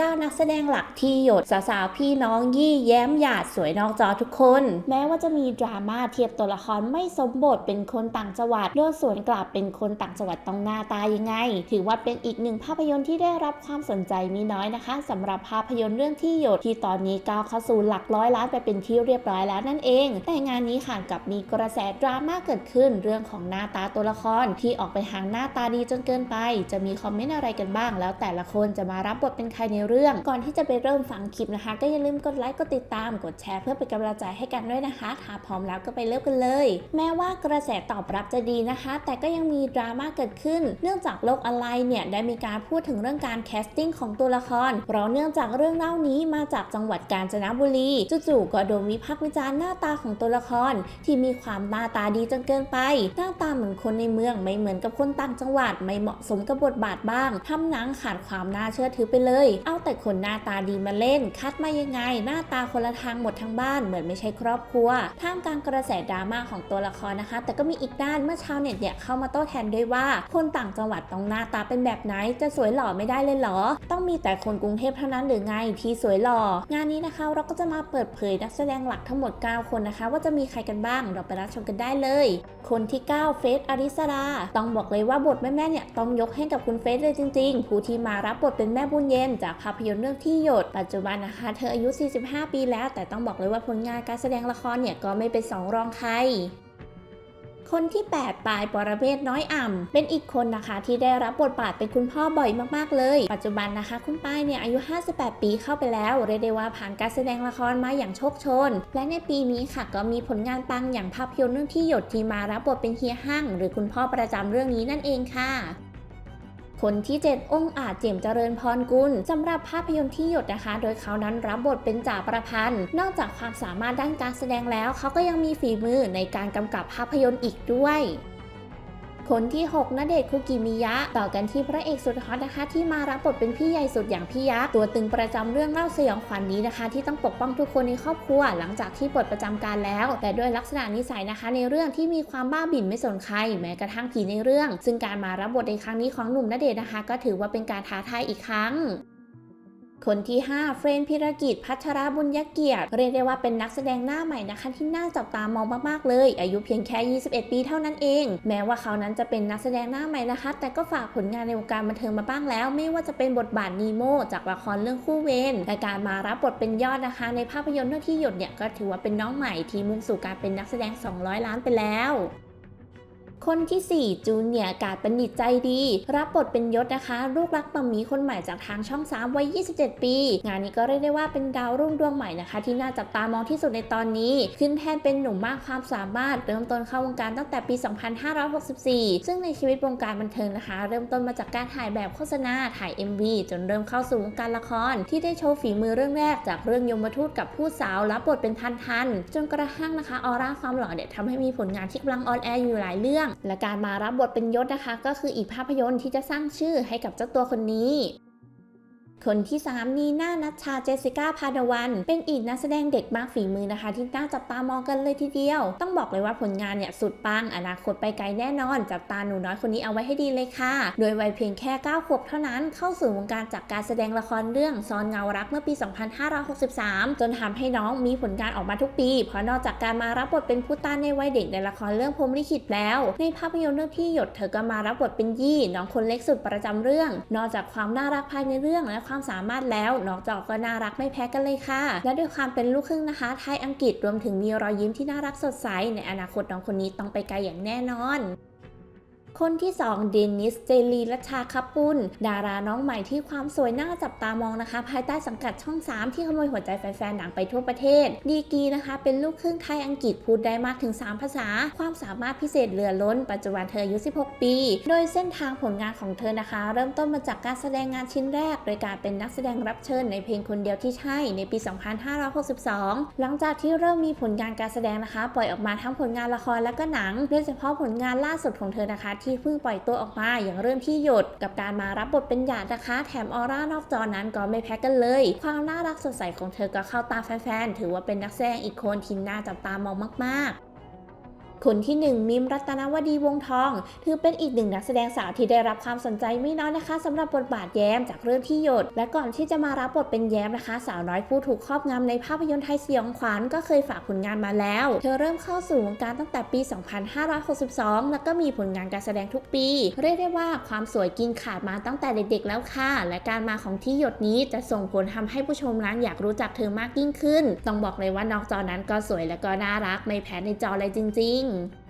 9 นักแสดงหลักที่หยดสาวๆพี่น้องยี่แย้มหยาดสวยนอกจอทุกคน แม้ว่าจะมีดราม่าเทียบตัวละครไม่สมบทเป็นคนต่างจังหวัดโดนสวนกลับเป็นคนต่างจังหวัดต้องหน้าตายังไง ถือว่าเป็นอีกหนึ่งภาพยนตร์ที่ได้รับความสนใจมีน้อยนะคะสำหรับภาพยนตร์เรื่องที่หยดที่ตอนนี้ก้าวเข้าสู่หลักร้อยล้านไปเป็นที่เรียบร้อยแล้วนั่นเอง แต่งานนี้ค่ะกลับมีกระแสดราม่าเกิดขึ้นเรื่องของหน้าตาตัวละครที่ออกไปหางหน้าตาดีจนเกินไป จะมีคอมเมนต์อะไรกันบ้าง แล้วแต่ละคนจะมารับบทเป็นใครในเรื่อง ก่อนที่จะไปเริ่มฟังคลิปนะคะ ก็อย่าลืมกดไลค์ กดติดตาม กดแชร์เพื่อเป็นกำลังใจให้กันด้วยนะคะถ้าพร้อมแล้วก็ไปเริ่มกันเลย แม้ว่ากระแสตอบรับจะดีนะคะ แต่ก็ยังมีดราม่าเกิดขึ้น เนื่องจากโลกออนไลน์เนี่ยได้มีการพูดถึงเรื่องการแคสติ้งของตัวละคร เพราะเนื่องจากเรื่องเล่านี้มาจากจังหวัดกาญจนบุรี จู่ๆก็โดนวิพากษ์วิจารณ์หน้าตาของตัวละคร ที่มีความหน้าตาดีจนเกินไป หน้าตาเหมือนคนในเมืองไม่เหมือนกับคนต่างจังหวัด ไม่เหมาะสมกับบทบาทบ้างทำหนังขาดความน่าเชื่อถือไปเลย เอาแต่คนหน้าตาดีมาเล่น คัดมายังไง หน้าตาคนละทางหมดทั้งบ้านเหมือนไม่ใช่ครอบครัวท่ามกลางกระแสดราม่าของตัวละครนะคะ แต่ก็มีอีกด้านเมื่อชาวเน็ตเนี่ยเข้ามาโต้แทนด้วยว่า คนต่างจังหวัดต้องหน้าตาเป็นแบบไหน จะสวยหล่อไม่ได้เลยเหรอ ต้องมีแต่คนกรุงเทพเท่านั้นหรือไงที่สวยหล่องานนี้นะคะเราก็จะมาเปิดเผยนักแสดงหลักทั้งหมด 9 คนนะคะ ว่าจะมีใครกันบ้างเราไปรับชมกันได้เลย คนที่ 9 เฟสอริสราต้องบอกเลยว่าบทแม่ๆเนี่ยต้องยกให้กับคุณเฟสเลยจริง ๆ ผู้ที่มารับบทเป็นแม่บุญเย็นจากภาพยนตร์เรื่องที่หยด ปัจจุบันนะคะ เธออายุ 45 ปีแล้ว แต่ต้องบอกเลยว่าผลงานการแสดงละครเนี่ยก็ไม่เป็นสองรองใครคนที่ 8 ปลายปรเมศน้อยอ่ำ เป็นอีกคนนะคะที่ได้รับบทบาทเป็นคุณพ่อบ่อยมากๆเลย ปัจจุบันนะคะ คุณป้ายเนี่ยอายุ 58 ปีเข้าไปแล้ว เรียกได้ว่าผ่านการแสดงละครมาอย่างโชคชน และในปีนี้ค่ะก็มีผลงานปังอย่างภาพยนตร์เรื่องที่หยดที่มารับบทเป็นเฮียหั่งหรือคุณพ่อประจำเรื่องนี้นั่นเองค่ะ คนที่ 7 องค์อาจเจียมเจริญพรกุลสำหรับภาพยนตร์ที่หยดนะคะ โดยเขานั้นรับบทเป็นจ่าประพันธ์ นอกจากความสามารถด้านการแสดงแล้ว เขาก็ยังมีฝีมือในการกำกับภาพยนตร์อีกด้วย คนที่ 6ณเดชคุกิมิยะ ต่อกันที่พระเอกสุดฮอตนะคะ ที่มารับบทเป็นพี่ใหญ่สุดอย่างพี่ยักษ์ตัวตึงประจำเรื่องเล่าสยองขวัญนนี้นะคะ ที่ต้องปกป้องทุกคนในครอบครัว หลังจากที่ปลดประจำการแล้ว แต่ด้วยลักษณะนิสัยนะคะ ในเรื่องที่มีความบ้าบิ่นไม่สนใครแม้กระทั่งผีในเรื่อง ซึ่งการมารับบทในครั้งนี้ของหนุ่มณเดชนะคะ ก็ถือว่าเป็นการท้าทายอีกครั้ง คนที่ 5 เฟรนพิรกิจพัชรบุญยเกียรติเรียกได้ว่าเป็นนักแสดงหน้าใหม่นะคะที่น่าจับตามองมากๆเลย อายุเพียงแค่ 21 ปีเท่านั้นเอง แม้ว่าเขานั้นจะเป็นนักแสดงหน้าใหม่นะคะ แต่ก็ฝากผลงานในวงการบันเทิงมาบ้างแล้ว ไม่ว่าจะเป็นบทบาทนีโมจากละครเรื่องคู่เวรและการมารับบทเป็นยอดนะคะ ในภาพยนตร์เรื่องที่หยดเนี่ยก็ถือว่าเป็นน้องใหม่ที่มุ่งสู่การเป็นนักแสดง 200 ล้านไปแล้ว คนที่ 4 จูเนียร์กาดบัณฑิตใจดี รับบทเป็นยศนะคะ ลูกรักมัมมี่คนใหม่จากทางช่อง 3 วัย 27 ปี งานนี้ก็เรียกได้ว่าเป็นดาวรุ่งดวงใหม่นะคะ ที่น่าจับตามองที่สุดในตอนนี้ ขึ้นแทนเป็นหนุ่มมากความสามารถ เริ่มต้นเข้าวงการตั้งแต่ปี 2564 ซึ่งในชีวิตวงการบันเทิงนะคะ เริ่มต้นมาจากการถ่ายแบบโฆษณาถ่าย MV จนเริ่มเข้าสู่วงการละคร ที่ได้โชว์ฝีมือเรื่องแรกจากเรื่องยมทูตกับผู้สาวรับบทเป็นทันทันจนกระทั่งนะคะออร่าความหล่อเนี่ยทำให้มีผลงานที่กำลังออนแอร์อยู่หลายเรื่องและการมารับบทเป็นยศนะคะ ก็คืออีกภาพยนตร์ที่จะสร้างชื่อให้กับเจ้าตัวคนนี้ คนที่ 3 นีน่านัชชาเจสสิก้าพาดวัน เป็นอีกนักแสดงเด็กมากฝีมือนะคะ ที่น่าจับตามองกันเลยทีเดียว ต้องบอกเลยว่าผลงานเนี่ยสุดปังอนาคตไปไกลแน่นอน จับตาหนูน้อยคนนี้เอาไว้ให้ดีเลยค่ะ โดยวัยเพียงแค่ 9 ขวบเท่านั้นเข้าสู่วงการจากการแสดงละครเรื่องซอนเงารักเมื่อปี 2563 จนทำให้น้องมีผลงานออกมาทุกปี เพราะนอกจากการมารับบทเป็นผู้ต้านในวัยเด็กในละครเรื่องพรมลิขิตแล้ว ในภาพยนตร์เรื่องที่หยดเธอก็มารับบทเป็นยี่ น้องคนเล็กสุดประจำเรื่อง นอกจากความน่ารักภายในเรื่องและความความสามารถแล้ว น้องจอกก็น่ารักไม่แพ้กันเลยค่ะ และด้วยความเป็นลูกครึ่งนะคะ ไทยอังกฤษรวมถึงมีรอยยิ้มที่น่ารักสดใส ในอนาคตน้องคนนี้ต้องไปไกลอย่างแน่นอน คนที่ 2 เดนิส เจลีรัชาคับปุลดาราน้องใหม่ที่ความสวยน่าจับตามองนะคะ ภายใต้สังกัดช่อง 3 ที่ขโมยหัวใจแฟนๆหนังไปทั่วประเทศ ดีกีนะคะ เป็นลูกครึ่งไทยอังกฤษพูดได้มากถึง 3 ภาษา ความสามารถพิเศษเหลือล้น ปัจจุบันเธออายุ 16 ปี โดยเส้นทางผลงานของเธอนะคะ เริ่มต้นมาจากการแสดงงานชิ้นแรก โดยการเป็นนักแสดงรับเชิญในเพลงคนเดียวที่ใช่ในปี 2562 หลังจากที่เริ่มมีผลงานการแสดงนะคะ ปล่อยออกมาทั้งผลงานละครและก็หนังโดยเฉพาะผลงานล่าสุดของเธอนะคะที่เพิ่งปล่อยตัวออกมาอย่างเรื่องที่หยด กับการมารับบทเป็นหยาดนะคะ แถมออร่านอกจอนั้นก็ไม่แพ้กันเลย ความน่ารักสดใสของเธอก็เข้าตาแฟนๆถือว่าเป็นนักแสดงอีกคนที่น่าจับตามองมากๆ คนที่หนึ่งมิมรัตนวดีวงทอง ถือเป็นอีกหนึ่งนักแสดงสาวที่ได้รับความสนใจไม่น้อยนะคะสำหรับบทบาทแย้มจากเรื่องที่หยด และก่อนที่จะมารับบทเป็นแย้มนะคะ สาวน้อยผู้ถูกครอบงำในภาพยนตร์ไทยสยองขวัญก็เคยฝากผลงานมาแล้ว เธอเริ่มเข้าสู่วงการตั้งแต่ปี 2562 แล้วก็มีผลงานการแสดงทุกปี เรียกได้ว่าความสวยกินขาดมาตั้งแต่เด็กๆแล้วค่ะ และการมาของที่หยดนี้จะส่งผลทำให้ผู้ชมนั้นอยากรู้จักเธอมากยิ่งขึ้น ต้องบอกเลยว่านอกจอนั้นก็สวยและก็น่ารักไม่แพ้ในจอเลยจริง ๆ nenhum.